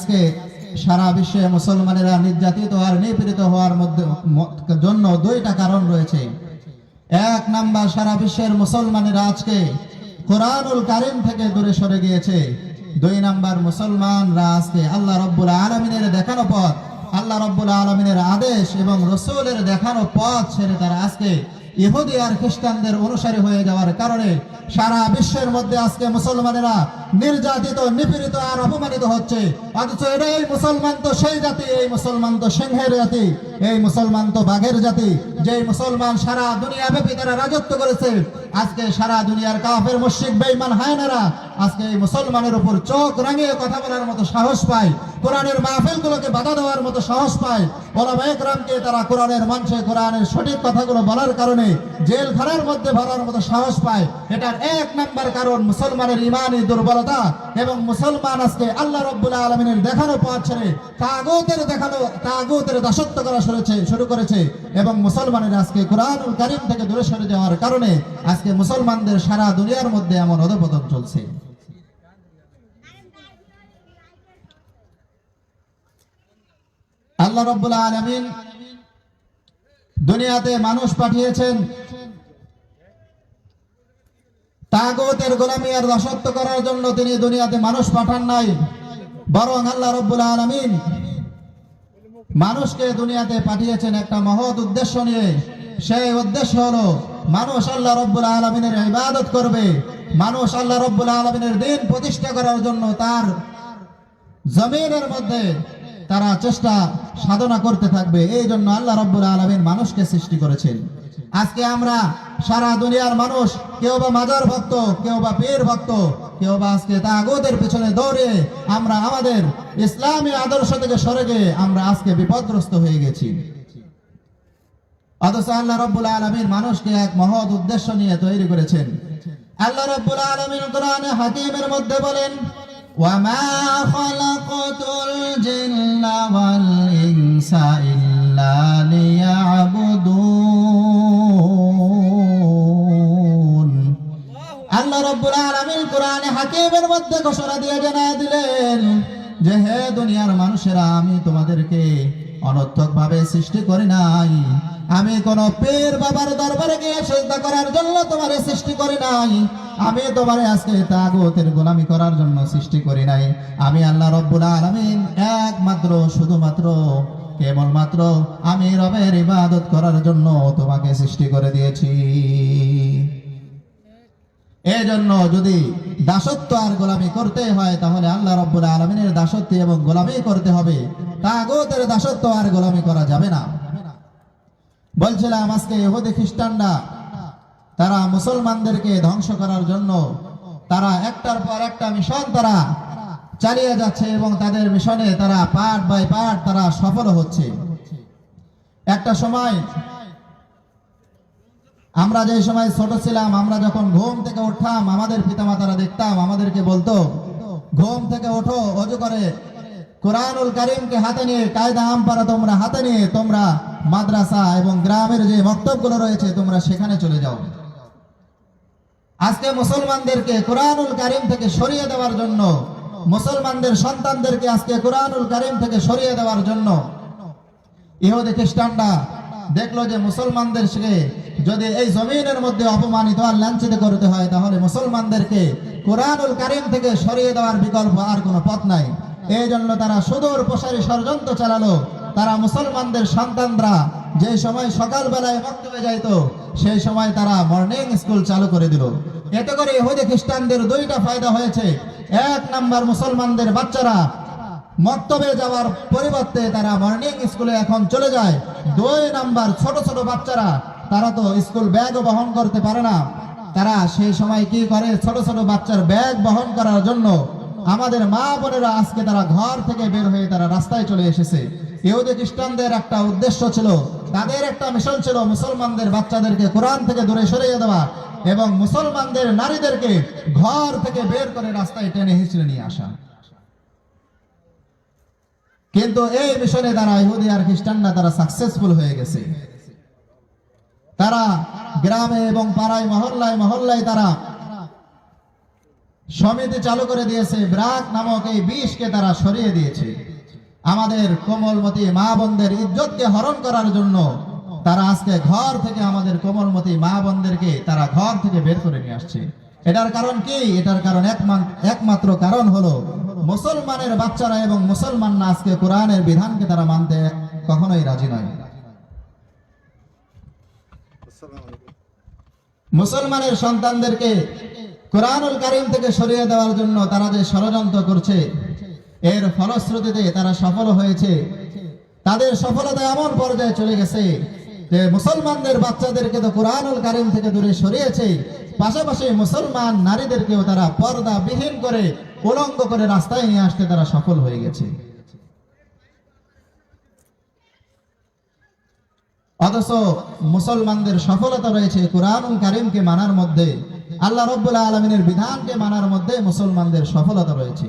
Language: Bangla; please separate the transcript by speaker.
Speaker 1: আজকে সারা বিশ্বে মুসলমানেরা নির্যাতিত আর নিপীড়িত হওয়ার মধ্যে জন্য দুইটা কারণ রয়েছে। এক নাম্বার, সারা বিশ্বের মুসলমানেরা আজকে কোরআনুল কারিম থেকে দূরে সরে গিয়েছে। দুই নাম্বার, মুসলমানরা আজকে আল্লাহ রব্বুল আলমিনের দেখানো পথ, আল্লাহ রব্বুল আলমিনের আদেশ এবং রসুলের দেখানো পথ ছেড়ে তারা আজকে ইহুদি আর খ্রিস্টানদের অনুসারী হয়ে যাওয়ার কারণে সারা বিশ্বের মধ্যে আজকে মুসলমানেরা নির্যাতিত, নিপীড়িত আর অপমানিত হচ্ছে। অথচ এটাই মুসলমান তো সেই জাতি, এই মুসলমান তো সিংহের জাতি, এই মুসলমান তো বাঘের জাতি। যে মুসলমান সারা দুনিয়া ব্যাপী তারা রাজত্ব করেছে, আজকে সারা দুনিয়ার কাফের, মুশরিক, বেঈমান, হায়নারা আজকে এই মুসলমানের উপর চোখ রাঙিয়ে কথা বলার মতো সাহস পায়। কোরআনের মাহফিলগুলোকে বাধা দেওয়ার মতো সাহস পায়। ওলামা একরামকে তারা কোরআনের মঞ্চে, কোরআনের সঠিক কথাগুলো বলার কারণে জেলখানার মধ্যে ভরার মতো সাহস পায়। এটার এক নাম্বার কারণ মুসলমানের ইমানি দুর্বলতা এবং মুসলমান আজকে আল্লাহ রব্বুল আলমিনের দেখানো পথ ছেড়ে তাগতের দেখানো, তাগতের দাসত্ব করা শুরুছে শুরু করেছে এবং মুসলমানের আজকে কোরআনুল কারিম থেকে দূরে সরে যাওয়ার কারণে আজকে মুসলমানদের সারা দুনিয়ার মধ্যে এমন অধপতন চলছে। আল্লাহ রব্বুল আলমিন দুনিয়াতে মানুষ পাঠিয়েছেন তাগতের গোলামি আর দাসত্ব করার জন্য তিনি দুনিয়াতে মানুষ পাঠান নাই। বরং আল্লাহ রব্বুল আলমিন মানুষকে দুনিয়াতে পাঠিয়েছেন একটা মহৎ উদ্দেশ্য নিয়ে। সেই উদ্দেশ্য হলো, মানুষ আল্লাহ রব্বুল আলমিনের ইবাদত করবে। মানুষ আল্লাহ রব্বুল আলমিনের দিন প্রতিষ্ঠা করার জন্য তার জমিনের মধ্যে তারা চেষ্টা সাধনা করতে থাকবে। এই জন্য আল্লাহ রব্বুল আলমিন মানুষকে সৃষ্টি করেছেন। আজকে আমরা সারা দুনিয়ার মানুষ, কেউ বা মাজার ভক্ত, কেউ বা পীর ভক্ত, কেউ বা আজকে তাগুদের পিছনে দৌড়ে আমরা আমাদের ইসলামী আদর্শ থেকে সরে গিয়ে আমরা আজকে বিপদগ্রস্ত হয়ে গেছি। অথচ আল্লাহ রব্বুল আলমীর মানুষকে এক মহৎ উদ্দেশ্য নিয়ে তৈরি করেছেন। আল্লাহ রব্বুল আলমীর কোরআনে হাকিমের মধ্যে বলেন ওয়ামা খালাকতু হাকিমের মধ্যে ঘোষণা দিয়ে জানায় দিলেন যে, হে দুনিয়ার মানুষেরা, আমি তোমাদেরকে অনর্থক ভাবে সৃষ্টি করি নাই। আমি কোন পীর বাবার দরবারে গিয়ে সেজদা করার জন্য তোমারে সৃষ্টি করি নাই। আমি তোমারে আজকে তাগুতের গোলামি করার জন্য সৃষ্টি করি নাই। আমি আল্লাহ রব্বুল আলামিন একমাত্র, শুধুমাত্র, কেবলমাত্র আমি রবের ইবাদত করার জন্য তোমাকে সৃষ্টি করে দিয়েছি। এই জন্য যদি দাসত্ব আর গোলামি করতে হয়, তাহলে আল্লাহ রব্বুল আলমিনের দাসত্ব এবং গোলামি করতে হবে। তাগতের দাসত্ব আর গোলামি করা যাবে না। বলছিলাম, আজকে ইহুদি খ্রিস্টানরা, তারা মুসলমানদেরকে ধ্বংস করার জন্য তারা একটার পর একটা মিশন তারা চালিয়ে যাচ্ছে এবং তাদের মিশনে তারা পার্ট বাই পার্ট তারা সফল হচ্ছে। একটা সময় আমরা যে সময় ছোট ছিলাম, আমরা যখন ঘুম থেকে উঠতাম, আমাদের পিতামাতারা দেখতাম, আমাদেরকে বলতো, ঘুম থেকে ওঠো, অজু করে। কোরআনুল করিমকে হাতে নিয়ে কায়দা আম পারা তোমরা হাতে নিয়ে তোমরা মাদ্রাসা এবং গ্রামের যে মক্তবগুলো রয়েছে, তোমরা সেখানে চলে যাও। আজকে মুসলমানদেরকে কোরআনুল করিম থেকে সরিয়ে দেওয়ার জন্য, মুসলমানদের সন্তানদেরকে আজকে কোরআনুল করিম থেকে সরিয়ে দেওয়ার জন্য, ইহুদি খ্রিস্টানরা দেখল যে মুসলমানদের সে যদি এই জমিনের মধ্যে অপমানিত আর লাঞ্ছিত করতে হয়, তাহলে মুসলমানদেরকে কোরআনুল কারিম থেকে সরিয়ে দেওয়ার বিকল্প আর কোনো পথ নাই। এই জন্য তারা সুদূর প্রসারী ষড়যন্ত্র চালালো। তারা মুসলমানদের সন্তানরা যে সময় সকালবেলায় বক্তব্যে যাইতো, সেই সময় তারা মর্নিং স্কুল চালু করে দিল। এতে করে ইহুদি খ্রিস্টানদের দুইটা ফায়দা হয়েছে। এক নাম্বার, মুসলমানদের বাচ্চারা মক্তবে যাওয়ার পরিবর্তে তারা মর্নিং স্কুলে এখন চলে যায়। দুই নাম্বার, ছোট ছোট বাচ্চারা তারা তো স্কুল ব্যাগও বহন করতে পারে না। তারা সেই সময় কি করে? ছোট ছোট বাচ্চার ব্যাগ বহন করার জন্য। আমাদের মা বোনেরা আজকে তারা ঘর থেকে বের হয়ে তারা রাস্তায় চলে এসেছে। ইহুদি খ্রিস্টানদের একটা উদ্দেশ্য ছিল, তাদের একটা মিশন ছিল মুসলমানদের বাচ্চাদেরকে কোরআন থেকে দূরে সরিয়ে দেওয়া এবং মুসলমানদের নারীদেরকে ঘর থেকে বের করে রাস্তায় টেনে হিঁচড়ে নিয়ে আসা। কিন্তু এই মিশনে তারা ইহুদি আর খ্রিস্টানরা তারা সাকসেসফুল হয়ে গেছে। তারা গ্রামে এবং পাড়ায়, মহল্লায় মহল্লায় তারা সমিতি চালু করে দিয়েছে। ব্রাক নামক এই বিষকে তারা সরিয়ে দিয়েছে। আমাদের কোমলমতি মা বোনদের ইজ্জতকে হরণ করার জন্য তারা আজকে ঘর থেকে আমাদের কোমলমতি মা বোনদেরকে তারা ঘর থেকে বের করে নিয়ে আসছে। এটার কারণ কি? এটার কারণ একমাত্র কারণ হলো মুসলমানের বাচ্চারা এবং মুসলমান না আজকে কোরআনের বিধানকে তারা মানতে কখনোই রাজি নয়। মুসলমানের সন্তানদেরকে কোরআনুল কারিম থেকে সরিয়ে দেওয়ার জন্য তারা যে ষড়যন্ত্র করছে, এর ফলশ্রুতিতে তারা সফল হয়েছে। তাদের সফলতা এমন পর্যায়ে চলে গেছে যে মুসলমানদের বাচ্চাদেরকে তো কোরআনুল কারিম থেকে দূরে সরিয়েছে। পাশাপাশি মুসলমান নারীদেরকেও তারা পর্দা বিহীন করে, উলঙ্গ করে রাস্তায় নিয়ে আসতে তারা সফল হয়ে গেছে। অথচ মুসলমানদের সফলতা রয়েছে কোরআন কারিমকে মানার মধ্যে। আল্লাহ রব্বুল আলমিনের বিধানকে মানার মধ্যে মুসলমানদের সফলতা রয়েছে।